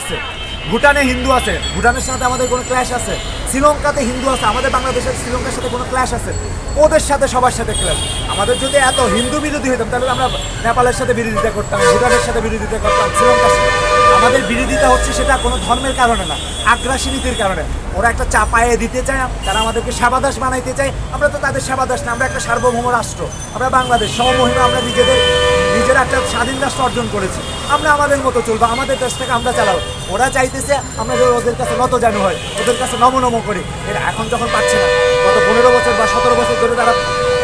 আছে, ভুটানে হিন্দু আছে, ভুটানের সাথে আমাদের কোনো ক্ল্যাশ আছে, শ্রীলঙ্কাতে হিন্দু আছে, আমাদের বাংলাদেশের শ্রীলঙ্কার সাথে কোনো ক্ল্যাশ আছে, ওদের সাথে, সবার সাথে ক্ল্যাশ আমাদের যদি এত হিন্দু বিরোধী হইতাম, তাহলে আমরা নেপালের সাথে বিরোধিতা করতাম, ভুটানের সাথে বিরোধিতা করতাম, শ্রীলঙ্কার সাথে। আমাদের বিরোধিতা হচ্ছে সেটা কোনো ধর্মের কারণে না আগ্রাসী নীতির কারণে। ওরা একটা চাপায়ে দিতে চায়, তারা আমাদেরকে সেবাদাস বানাইতে চায়। আমরা তো তাদের সেবাদাস না, আমরা একটা সার্বভৌম রাষ্ট্র। আমরা বাংলাদেশ, সমমহিমা, আমরা নিজেদের, নিজেরা একটা স্বাধীন রাষ্ট্র অর্জন করেছি। আমরা আমাদের মতো চলবো, আমাদের দেশটাকে আমরা চালাবো। ওরা চাইতেছে আমরা ওদের কাছে নত জানু হয়, ওদের কাছে নম নম করি। এটা এখন যখন পাচ্ছে না, গত পনেরো বছর বা সতেরো বছর ধরে তারা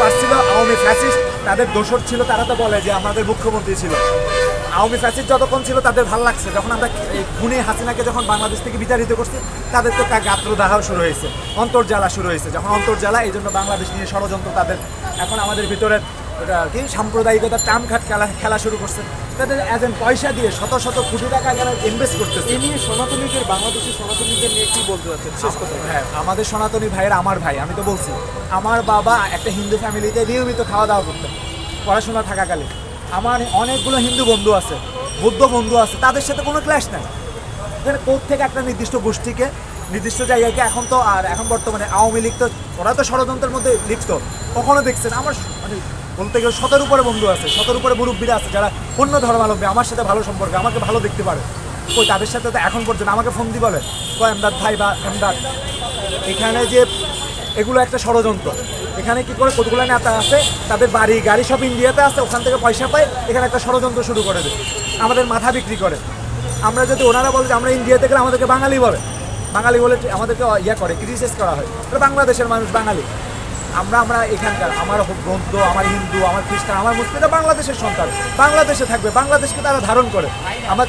পারছিল আওয়ামী ফ্যাসিস্ট, তাদের দোষর ছিল, তারা তো বলে যে আমাদের মুখ্যমন্ত্রী ছিল। আওয়ামী ফ্যাসিস্ট যতক্ষণ ছিল তাদের ভালো লাগছে। যখন আমরা এই খুনে হাসিনাকে যখন বাংলাদেশ থেকে বিতাড়িত করছি তাদের তো গাত্র দাহাও শুরু হয়েছে অন্তর্জালা শুরু হয়েছে। যখন অন্তর্জালা এই জন্য বাংলাদেশ নিয়ে ষড়যন্ত্র তাদের এখন আমাদের ভিতরে কি সাম্প্রদায়িকতার টাম খাট খেলা খেলা শুরু করছে। তাদের এজেন্ট পয়সা দিয়ে শত শত কোটি টাকা এখানে ইনভেস্ট করতেছে। এ নিয়ে সনাতনীদের বাংলাদেশের সনাতনীদের নিয়ে কি বলতে চাচ্ছেন শেষ কথা। হ্যাঁ আমাদের সনাতনী ভাইয়ের আমার ভাই আমি তো বলছি আমার বাবা একটা হিন্দু ফ্যামিলিতে নিয়মিত খাওয়া দাওয়া করতেন পড়াশোনা থাকাকালে আমার অনেকগুলো হিন্দু বন্ধু আছে, বৌদ্ধ বন্ধু আছে, তাদের সাথে কোনো ক্লাস নাই। এখানে কোর্ট থেকে একটা নির্দিষ্ট গোষ্ঠীকে, নির্দিষ্ট জায়গাকে এখন তো আর এখন বর্তমানে আওয়ামী লীগ তো, ওরা তো ষড়যন্ত্রের মধ্যে লিপ্ত। কখনো দেখছেন? আমার মানে বলতে গেলে শতের উপরে বন্ধু আছে শতের উপরে মুরব্বীরা আছে, যারা অন্য ধর্মাবলম্বী, আমার সাথে ভালো সম্পর্ক, আমাকে ভালো দেখতে পারে। কই, তাদের সাথে তো এখন পর্যন্ত আমাকে ফোন দি বলে কয় এমদাদ ভাই বা এমদাদ, এখানে যে এগুলো একটা ষড়যন্ত্র। এখানে কি করে কতগুলো নেতা আছে, তাদের বাড়ি, গাড়ি সব ইন্ডিয়াতে আছে, ওখান থেকে পয়সা পায়, এখানে একটা ষড়যন্ত্র শুরু করে দেয়। আমাদের মাথা বিক্রি করে। আমরা যদি ওনারা বলে যে আমরা ইন্ডিয়াতে গেলে আমাদেরকে বাঙালি বলে বাঙালি বলে আমাদেরকে ইয়ে করে ক্রিটিসাইজ করা হয়, তাহলে বাংলাদেশের মানুষ বাঙালি। আমরা আমরা এখানকার, আমার বৌদ্ধ, আমার হিন্দু, আমার খ্রিস্টান, আমার মুসলিম বাংলাদেশের সন্তান। বাংলাদেশে থাকবে, বাংলাদেশকে তারা ধারণ করে। আমার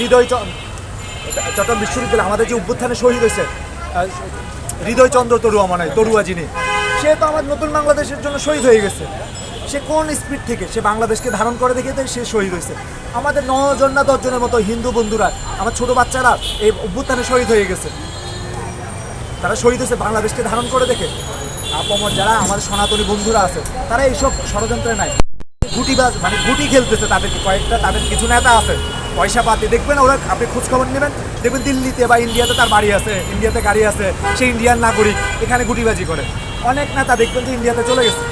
হৃদয় চট্টগ্রাম বিশ্ববিদ্যালয় আমাদের যে অভ্যুত্থানে শহীদ হয়েছে হৃদয়চন্দ্র তরুয়া মানে তরুয়া যিনি, সে তো আমার নতুন বাংলাদেশের জন্য শহীদ হয়ে গেছে। সে কোন স্পিড থেকে? সে বাংলাদেশকে ধারণ করে দেখে সে শহীদ হয়েছে। আমাদের নজন না দশজনের মতো হিন্দু বন্ধুরা, আমার ছোট বাচ্চারা এই অভ্যুত্থানে শহীদ হয়ে গেছে। তারা শহীদ হয়েছে, বাংলাদেশকে ধারণ করে দেখে। আপমর যারা আমাদের সনাতনী বন্ধুরা আছে, তারা এইসব ষড়যন্ত্রে নাই। গুটিবাজ মানে গুটি খেলতেছে তাদেরকে। কয়েকটা তাদের কিছু নেতা আছে। পয়সা পাতি দেখবেন ওরা আপনি খোঁজ খবর নেবেন? দেখবেন দিল্লিতে বা ইন্ডিয়াতে তার বাড়ি আছে, ইন্ডিয়াতে গাড়ি আছে, সে ইন্ডিয়ান নাগরিক, এখানে গুটিবাজি করে। অনেক নেতা দেখবেন যে ইন্ডিয়াতে চলে গেছে।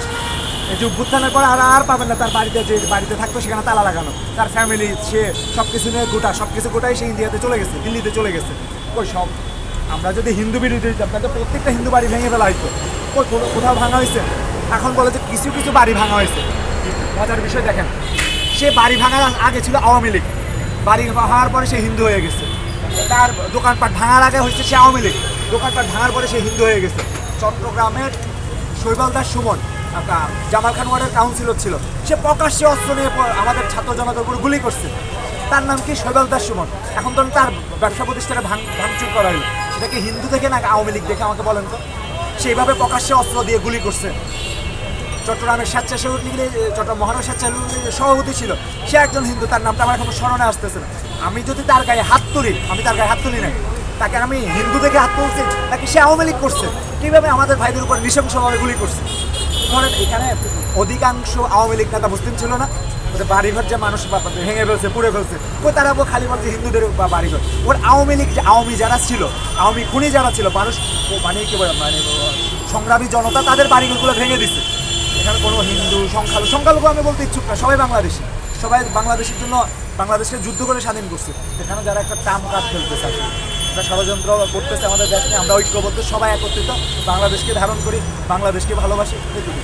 এই যে উত্থানের পর আর আর পাবেন না তার বাড়িতে যে বাড়িতে থাকতো সেখানে তালা লাগানো। তার ফ্যামিলি সে সব কিছু নিয়ে গোটা সব কিছু গোটাই সে ইন্ডিয়াতে চলে গেছে, দিল্লিতে চলে গেছে। ওই সব। আমরা যদি হিন্দু বিরোধী তাহলে প্রত্যেকটা হিন্দু বাড়ি ভেঙে ফেলা হইতো। ওই কোথাও ভাঙা হয়েছে এখন বলে যে কিছু কিছু বাড়ি ভাঙা হয়েছে মজার বিষয় দেখেন, সে বাড়ি ভাঙার আগে ছিল আওয়ামী লীগ। বাড়ি ভাঙার পরে সে হিন্দু হয়ে গেছে। তার দোকানপাট ভাঙার আগে হয়েছে সে আওয়ামী লীগ। দোকানপাট ভাঙার পরে সে হিন্দু হয়ে গেছে। চট্টগ্রামের শৈবাল দাস সুমন আপনার জামাল খান ওয়ার্ডের কাউন্সিলর ছিল। সে প্রকাশ্যে অস্ত্র নিয়ে আমাদের ছাত্র জনতার উপর গুলি করছে। তার নাম কি? শৈবাল দাস সুমন। এখন তো তার ব্যবসা প্রতিষ্ঠানে ভাঙ ভাঙচুর করা হলো। সেটাকে হিন্দু দেখে না আওয়ামী লীগ দেখে আমাকে বলেন তো? সেইভাবে প্রকাশ্যে অস্ত্র দিয়ে গুলি করছে। চট্টগ্রামের স্বেচ্ছাসেবক লীগের চট্টগ্রাম মহানগর স্বেচ্ছাসেবক লীগের সভাপতি ছিল। সে একজন হিন্দু, তার নামটা আমার এখন স্মরণে আসতেছে না। আমি যদি তার গায়ে হাত তুলি, আমি তার গায়ে হাত তুলি নাই, তাকে আমি হিন্দু থেকে হাত তুলছি তাকে সে আওয়ামী লীগ করছে? কীভাবে আমাদের ভাইদের উপর নৃশংসভাবে গুলি করছে? ধরেন এখানে অধিকাংশ আওয়ামী লীগ নেতা মুসলিম ছিল না। বাড়িঘর যে মানুষ ভেঙে ফেলছে, পুড়ে ফেলছে, ওই তারা ও খালি বলছে হিন্দুদের বা বাড়িঘর। ওর আওয়ামী লীগ যে আওয়ামী যারা ছিল, আওয়ামী খুনি যারা ছিল, মানুষ, ও মানে কি মানে সংগ্রামী জনতা তাদের বাড়িঘরগুলো ভেঙে দিছে। এখানে কোনো হিন্দু, সংখ্যালঘু সংখ্যালঘু আমি বলতে ইচ্ছুক না, সবাই বাংলাদেশি। সবাই বাংলাদেশের জন্য বাংলাদেশকে যুদ্ধ করে স্বাধীন করছে। এখানে যারা একটা টাম কাজ খেলতেছে আসলে একটা ষড়যন্ত্র করতেছে আমাদের দেশে আমরা ঐক্যবদ্ধ, সবাই একত্রিত, বাংলাদেশকে ধারণ করি, বাংলাদেশকে ভালোবাসি এটুকু